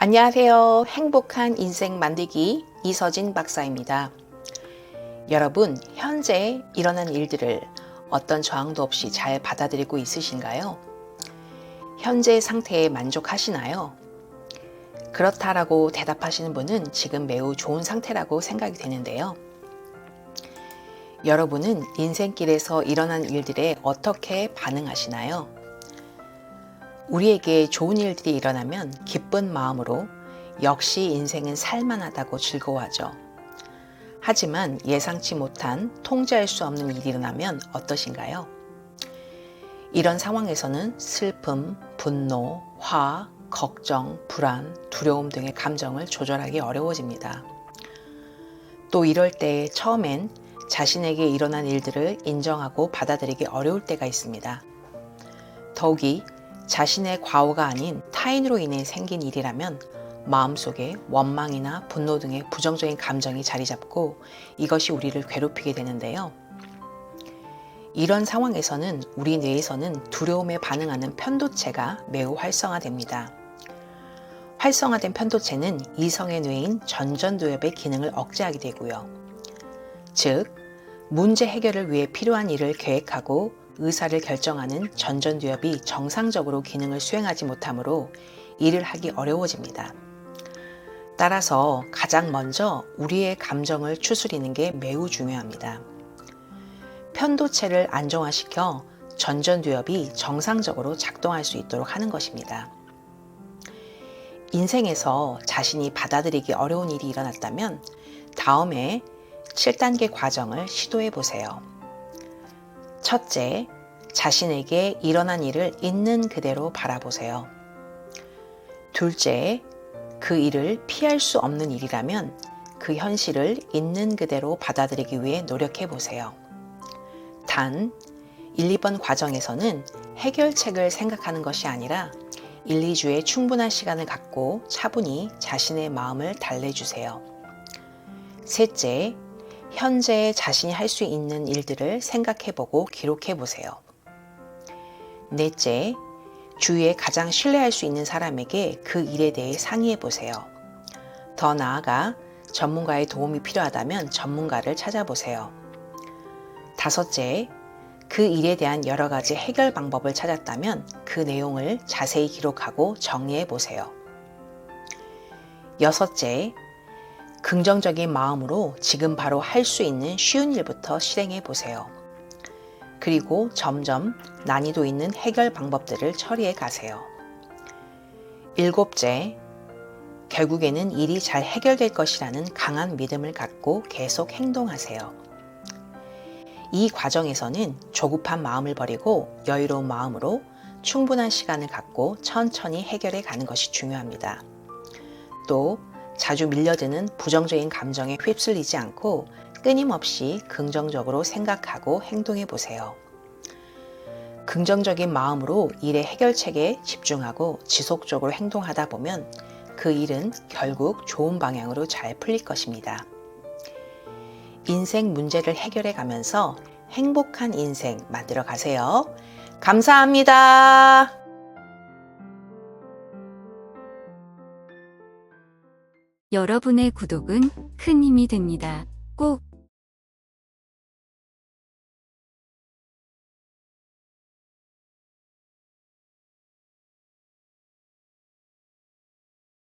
안녕하세요. 행복한 인생 만들기 이서진 박사입니다. 여러분, 현재 일어난 일들을 어떤 저항도 없이 잘 받아들이고 있으신가요? 현재 상태에 만족하시나요? 그렇다라고 대답하시는 분은 지금 매우 좋은 상태라고 생각이 되는데요. 여러분은 인생길에서 일어난 일들에 어떻게 반응하시나요? 우리에게 좋은 일들이 일어나면 기쁜 마음으로 역시 인생은 살만하다고 즐거워하죠. 하지만 예상치 못한 통제할 수 없는 일이 일어나면 어떠신가요? 이런 상황에서는 슬픔, 분노, 화, 걱정, 불안, 두려움 등의 감정을 조절하기 어려워집니다. 또 이럴 때 처음엔 자신에게 일어난 일들을 인정하고 받아들이기 어려울 때가 있습니다. 더욱이 자신의 과오가 아닌 타인으로 인해 생긴 일이라면 마음속에 원망이나 분노 등의 부정적인 감정이 자리 잡고 이것이 우리를 괴롭히게 되는데요. 이런 상황에서는 우리 뇌에서는 두려움에 반응하는 편도체가 매우 활성화됩니다. 활성화된 편도체는 이성의 뇌인 전전두엽의 기능을 억제하게 되고요. 즉, 문제 해결을 위해 필요한 일을 계획하고 의사를 결정하는 전전두엽이 정상적으로 기능을 수행하지 못하므로 일을 하기 어려워집니다. 따라서 가장 먼저 우리의 감정을 추스리는 게 매우 중요합니다. 편도체를 안정화시켜 전전두엽이 정상적으로 작동할 수 있도록 하는 것입니다. 인생에서 자신이 받아들이기 어려운 일이 일어났다면 다음에 7단계 과정을 시도해 보세요. 첫째, 자신에게 일어난 일을 있는 그대로 바라보세요. 둘째, 그 일을 피할 수 없는 일이라면 그 현실을 있는 그대로 받아들이기 위해 노력해 보세요. 단, 1, 2번 과정에서는 해결책을 생각하는 것이 아니라 1, 2주의 충분한 시간을 갖고 차분히 자신의 마음을 달래주세요. 셋째, 현재 자신이 할 수 있는 일들을 생각해보고 기록해보세요. 넷째, 주위에 가장 신뢰할 수 있는 사람에게 그 일에 대해 상의해보세요. 더 나아가 전문가의 도움이 필요하다면 전문가를 찾아보세요. 다섯째, 그 일에 대한 여러 가지 해결 방법을 찾았다면 그 내용을 자세히 기록하고 정리해 보세요. 여섯째, 긍정적인 마음으로 지금 바로 할 수 있는 쉬운 일부터 실행해 보세요. 그리고 점점 난이도 있는 해결 방법들을 처리해 가세요. 일곱째, 결국에는 일이 잘 해결될 것이라는 강한 믿음을 갖고 계속 행동하세요. 이 과정에서는 조급한 마음을 버리고 여유로운 마음으로 충분한 시간을 갖고 천천히 해결해 가는 것이 중요합니다. 또 자주 밀려드는 부정적인 감정에 휩쓸리지 않고 끊임없이 긍정적으로 생각하고 행동해 보세요. 긍정적인 마음으로 일의 해결책에 집중하고 지속적으로 행동하다 보면 그 일은 결국 좋은 방향으로 잘 풀릴 것입니다. 인생 문제를 해결해 가면서 행복한 인생 만들어 가세요. 감사합니다. 여러분의 구독은 큰 힘이 됩니다. 꼭